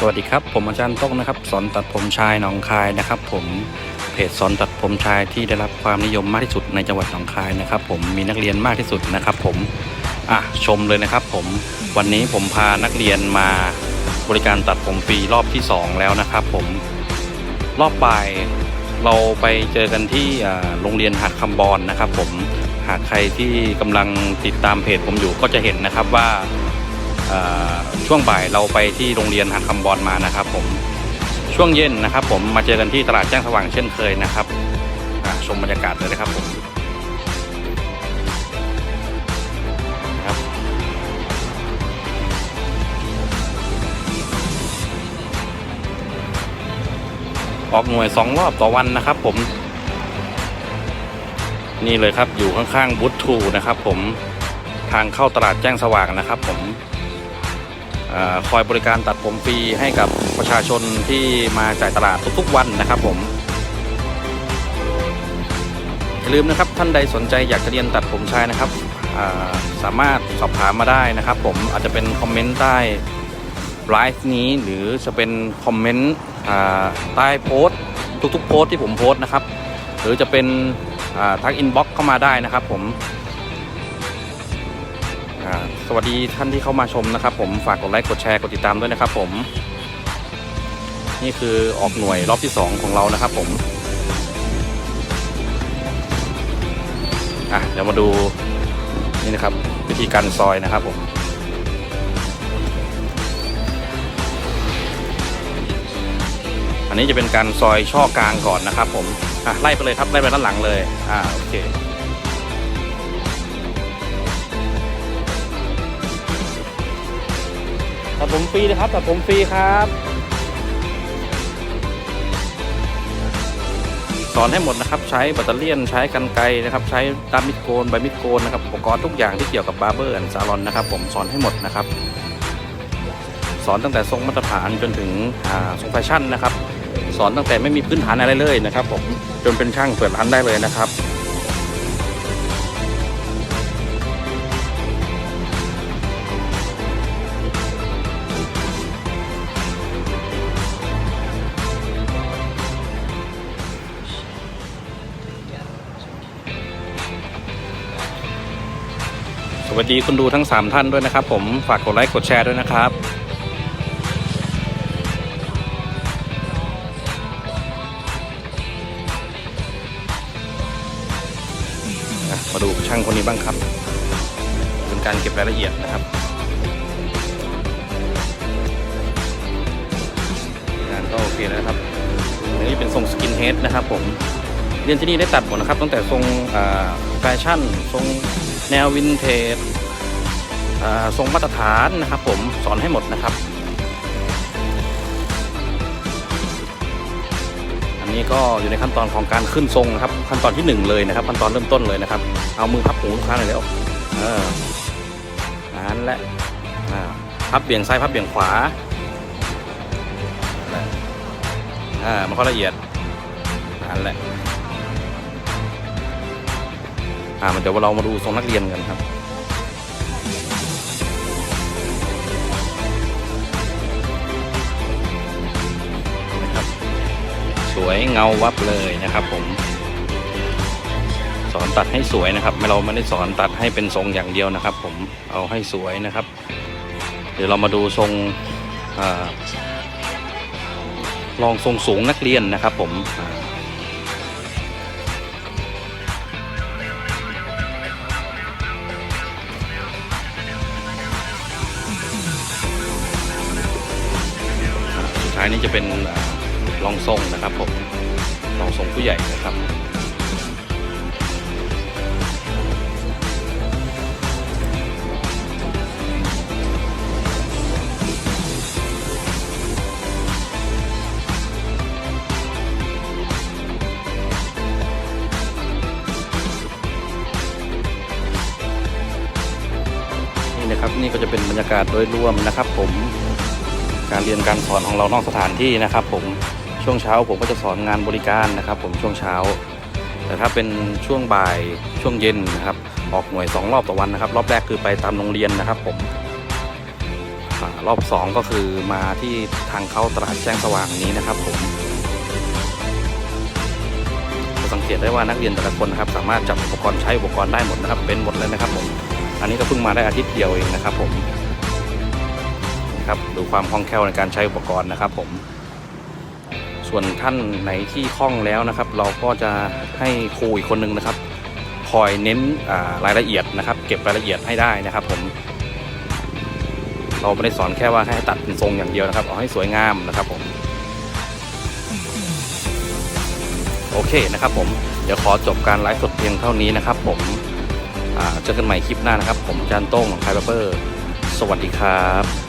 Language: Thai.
สวัสดีครับ ผมอาจารย์ต้งนะครับ สอนตัดผมชายหนองคายนะครับ ผมเพจสอนตัดผมชายที่ได้รับความนิยมมากที่สุดในจังหวัดหนองคายนะครับ ผมมีนักเรียนมากที่สุดนะครับ ผมอะชมเลยนะครับ ผมวันนี้ผมพานักเรียนมาบริการตัดผมฟรีรอบที่ 2 แล้วนะครับ ผมรอบบ่ายเราไปเจอกันที่โรงเรียนหาดคำบอลนะครับ ผมหากใครที่กำลังติดตามเพจผมอยู่ก็จะเห็นนะครับว่า ช่วงบ่ายเราไปที่โรงเรียนหันคำบอลมานะครับ ผมช่วงเย็นนะครับ ผมมาเจอกันที่ตลาดแจ้งสว่างเช่นเคยนะครับชมบรรยากาศเลยนะครับผมออกหน่วยสองรอบต่อวันนะครับ ผม นี่เลยครับอยู่ข้างๆบูธทูนะครับ ผมทางเข้าตลาดแจ้งสว่างนะครับ ผม คอยบริการตัดผมฟรีให้กับประชาชนที่มาจ่ายตลาดทุกๆวันนะครับผมอย่าลืมนะครับท่านใดสนใจอยากจะเรียนตัดผมชายนะครับสามารถสอบถามมาได้นะครับ ผมอาจจะเป็นคอมเมนต์ใต้ไลฟ์นี้หรือจะเป็นคอมเมนต์ใต้โพสต์ทุกๆโพสต์ที่ผมโพสต์นะครับ หรือจะเป็นทักอินบ็อกเข้ามาได้นะครับผม สวัสดีท่านที่เข้ามาชมนะครับ ผมฝากกดไลค์กดแชร์กดติดตามด้วยนะครับ ผม นี่คือออกหน่วยรอบที่ 2 ของเรานะครับ ผมอะเดี๋ยวมาดูนี่นะครับ วิธีการซอยนะครับผมอันนี้จะเป็นการซอยช่อกลางก่อนนะครับ ผมอะไล่ไปเลยครับไล่ไปด้านหลังเลยอ่าโอเค ตัดผมฟรีนะครับตัดผมฟรีครับ สอนให้หมดนะครับ ใช้แบตเตอรี่ใช้กันไกนะครับ ใช้ด้ามมิดโกนใบมิดโกนนะครับอุปกรณ์ทุกอย่างที่เกี่ยวกับบาร์เบอร์แอนด์ซาลอนนะครับ ผมสอนให้หมดนะครับ สอนตั้งแต่ทรงมาตรฐานจนถึงทรงแฟชั่นนะครับ สอนตั้งแต่ไม่มีพื้นฐานอะไรเลยนะครับ ผมจนเป็นช่างเปิดร้านได้เลยนะครับ สวัสดีคุณดูทั้ง 3 ท่านด้วยนะครับ ผมฝากกดไลค์กดแชร์ด้วยนะครับมาดูช่างคนนี้บ้างครับ เป็นการเก็บรายละเอียดนะครับงานก็โอเคแล้วครับอันนี้เป็นทรงสกินเฮดนะครับ ผมเรียนที่นี่ได้ตัดหมดนะครับตั้งแต่ทรงอ่า แฟชั่น ทรงแนววินเทจทรงมาตรฐานนะครับ ผมสอนให้หมดนะครับ อันนี้ก็อยู่ในขั้นตอนของการขึ้นทรงนะครับ ขั้นตอนที่หนึ่งเลยนะครับ ขั้นตอนเริ่มต้นเลยนะครับ เอามือพับหูลูกค้าหน่อยแล้วเออนั่นแหละพับเบี่ยงซ้ายพับเบี่ยงขวาอ่ามันก็ละเอียดนั่นแหละ อ่ามันเดี๋ยวเรามาดูทรงนักเรียนกันครับนะครับ สวยเงาวับเลยนะครับ ผม สอนตัดให้สวยนะครับไม่เราไม่ได้สอนตัดให้เป็นทรงอย่างเดียวนะครับ ผมเอาให้สวยนะครับ เดี๋ยวเรามาดูทรงอาลองทรงสูงนักเรียนนะครับ ผม นี้จะเป็นรองทรงนะครับผมรองทรงผู้ใหญ่นะครับนี่นะครับนี่ก็จะเป็นบรรยากาศโดยรวมนะครับผม การเรียนการสอนของเรานอกสถานที่นะครับ ผมช่วงเช้าผมก็จะสอนงานบริการนะครับ ผมช่วงเช้า แต่ถ้าเป็นช่วงบ่ายช่วงเย็นนะครับ ออกหน่วยสองรอบต่อวันนะครับ รอบแรกคือไปตามโรงเรียนนะครับ ผมอรอบสองก็คือมาที่ทางเข้าตลาดแจ้งสว่างนี้นะครับ ผมจะสังเกตได้ว่านักเรียนแต่ละคนนะครับสามารถจับอุปกรณ์ใช้อุปกรณ์ได้หมดนะครับเป็นหมดเลยนะครับผมอันนี้ก็เพิ่งมาได้อาทิตย์เดียวเองนะครับผม นี่ครับดูความคล่องแคล่วในการใช้อุปกรณ์นะครับ ผม ส่วนท่านไหนที่คล่องแล้วนะครับ เราก็จะให้ครูอีกคนนึงนะครับ คอยเน้นรายละเอียดนะครับ เก็บรายละเอียดให้ได้นะครับ ผม เราไม่ได้สอนแค่ว่าให้ตัดเป็นทรงอย่างเดียวนะครับเอาให้สวยงามนะครับ ผมโอเคนะครับ ผมเดี๋ยวขอจบการไลฟ์สดเพียงเท่านี้นะครับ ผมเจอกันใหม่คลิปหน้านะครับ ผมจารย์โต้งของไคเบอร์ สวัสดีครับ